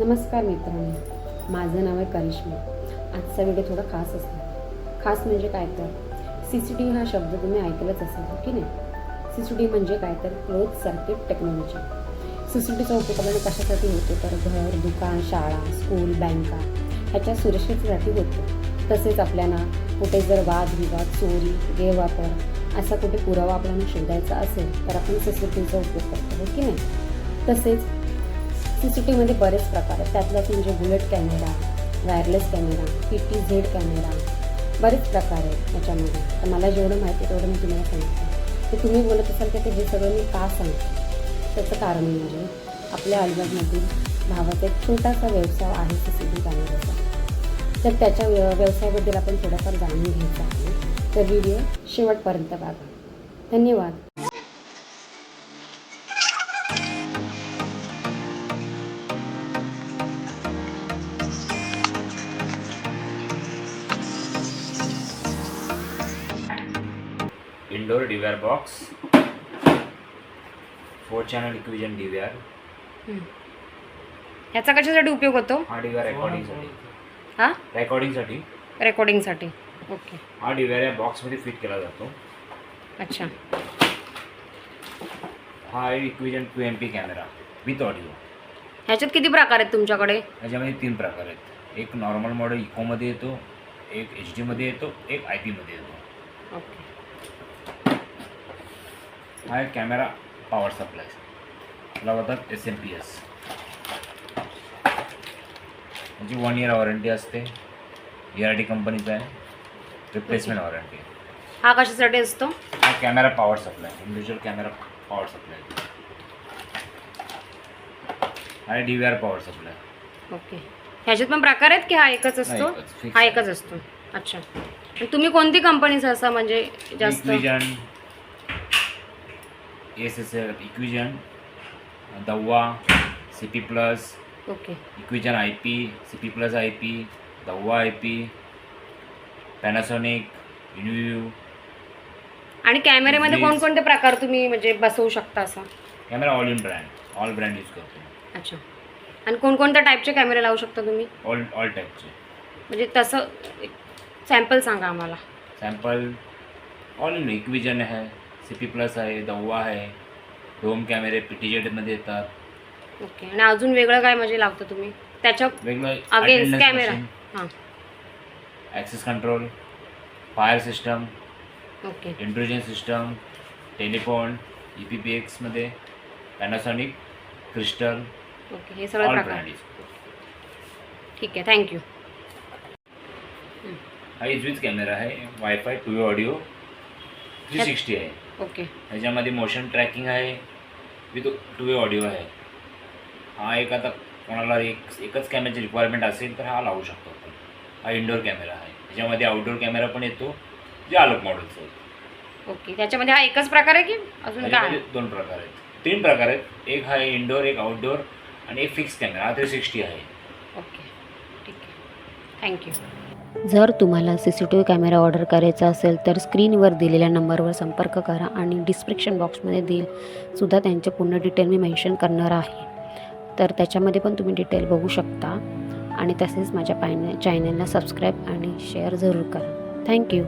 नमस्कार मित्रांनो. माझं नाव आहे करिश्मा. आजचा व्हिडिओ थोडा खास असतो. खास म्हणजे काय तर? सी सी टी हा शब्द तुम्ही ऐकलंच असेल हो की नाही? सी सी टी म्हणजे काय तर? Close circuit technology. C C टीचा उपयोग आपण कशासाठी होतो? तर घर दुकान शाळा स्कूल बँका ह्याच्या सुरक्षेसाठी होतो. तसेच आपल्याला कुठे जर वादविवाद चोरी गैरवापर असा कुठे पुरावा आपल्याला शोधायचा असेल तर आपण सी सी टीचा उपयोग करतो हो की नाही? तसेच सी सी टी व्हीमध्ये बरेच प्रकार आहेत. त्यातल्याच म्हणजे bullet camera wireless camera P T Z camera बरेच प्रकार आहेत त्याच्यामध्ये. तर मला जेवढं माहिती आहे तेवढं मी तुम्हाला सांगते. तर तुम्ही बोलत असाल की ते हे सगळं मी का सांगते? त्याचं कारण म्हणजे आपल्या अलिबागमधील भावाचा एक छोटासा व्यवसाय आहे सी सी टी कॅमेराचा. तर त्याच्या व्य व्यवसायाबद्दल आपण थोडंफार जाणून घ्यायचं आहे. तर व्हिडिओ शेवटपर्यंत बघा. धन्यवाद. Indoor D R box four channel Hikvision D R ह्याचा कशासाठी उपयोग होतो? हा डी आर रेकॉर्डिंगसाठी हा? रेकॉर्डिंगसाठी रेकॉर्डिंगसाठी ओके हा डी आर या बॉक्समध्ये फिट केला जातो. अच्छा. हा आहे Hikvision two M P camera with audio ह्याच्यात किती प्रकार आहेत तुमच्याकडे? याच्यामध्ये तीन प्रकार आहेत. एक नॉर्मल मॉडेल इकोमध्ये येतो एक एच डीमध्ये येतो एक आय पीमध्ये येतो. ओके हा आहे कॅमेरा पॉवर सप्लाय. त्याला बोलतात एस एम पी एस याची वन इयर वॉरंटी असते. E आर डी कंपनीचा आहे. रिप्लेसमेंट वॉरंटी हा कशासाठी असतो? हा camera power supply. Individual camera power supply. आणि D V R power supply. Okay. ह्याच्यात पण प्रकार आहेत की हा एकच असतो. हा एकच असतो. अच्छा. तुम्ही कोणती कंपनीचा असा म्हणजे जास्त S S L Hikvision Dahua C P plus okay Hikvision I P C P plus I P Dahua I P Panasonic इन्व्ह्यू आणि कॅमेऱ्यामध्ये Please. कोणकोणते प्रकार तुम्ही म्हणजे बसवू शकता असं? Camera all in brand all brand use करतो अच्छा. आणि कोणकोणत्या टाईपचे कॅमेरे लावू शकता तुम्ही? ऑल ऑल टाईपचे म्हणजे तसं सॅम्पल सांगा आम्हाला. सॅम्पल ऑल इन इक्विजन आहे. सी पी प्लस आहे दव्वा आहे डोम कॅमेरे पी टी जेडमध्ये येतात. ओके आणि अजून वेगळं काय म्हणजे लावता तुम्ही? त्याच्या वेगळं अगेन्स्ट कॅमेरा हां. Access control fire system okay. Intrusion system telephone E P P एक्समध्ये Panasonic crystal okay हे सगळं ऑल प्रकार ब्रँड ठीक आहे थँक्यू हा इजवीज कॅमेरा आहे wifi two audio three sixty आहे. ओके. ह्याच्यामध्ये मोशन ट्रॅकिंग आहे. विथ टू वे ऑडिओ आहे. हा एक आता कोणाला एक एकच कॅमेऱ्याची रिक्वायरमेंट असेल तर हा लावू शकतो आपण. हा इंडोर कॅमेरा आहे. ह्याच्यामध्ये आउटडोर कॅमेरा पण येतो. जे आलोक मॉडेलचं आहे ओके. त्याच्यामध्ये हा एकच प्रकार आहे की अजून काय? दोन प्रकार आहेत. तीन प्रकार आहेत. एक हा इंडोर एक आउटडोर आणि एक फिक्स कॅमेरा हा थ्री सिक्स्टी आहे. ओके. ठीक आहे. थँक्यू जर तुम्हाला C C T V camera order करायचा असेल तर स्क्रीनवर दिलेल्या नंबरवर संपर्क करा आणि डिस्क्रिप्शन बॉक्समध्ये देईल सुद्धा त्यांचे पूर्ण डिटेल मी मेन्शन करणार आहे. तर त्याच्यामध्ये पण तुम्ही डिटेल बघू शकता आणि तसेच माझ्या पायन चॅनलला सबस्क्राईब आणि शेअर जरूर करा. थँक्यू.